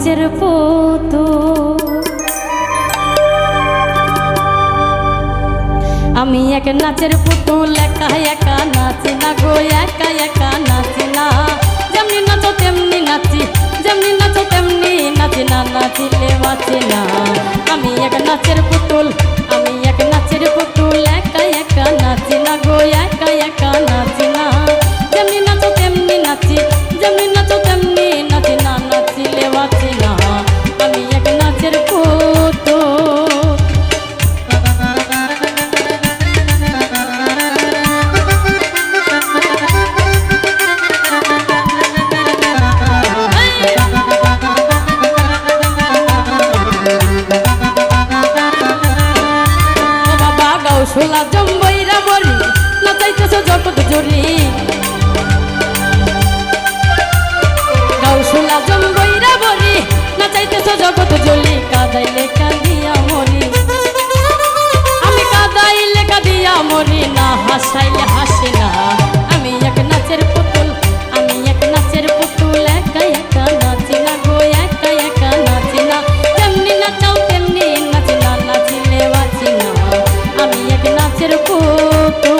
গাছের পোতো। আমি এক নাচের পুতুল একা একা নাচি না গো, একা একা নাচি না। যেমনি নাচ তেমনি নাচি, যেমনি নাচ তেমনি নাচি না, নাচিলে বাঁচি না। আমি এক নাচের পুতুল, আমি সোলা জম্বইরা বলি লতাইতেছ জগত জরি। গাও সোলা জম্ব গাছের কুতু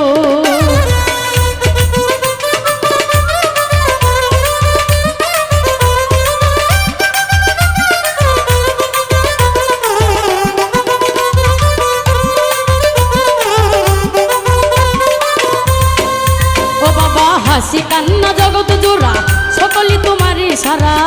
হাসি কান্না জগৎ জোড়া সকলে তোমারই সারা।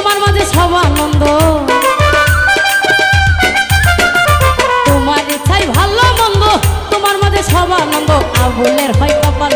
তোমার মাঝে সব আনন্দ। তোমার ইচ্ছাই ভালো মন্দ, তোমার মাঝে সব আনন্দ। আবুলের হয় কপাল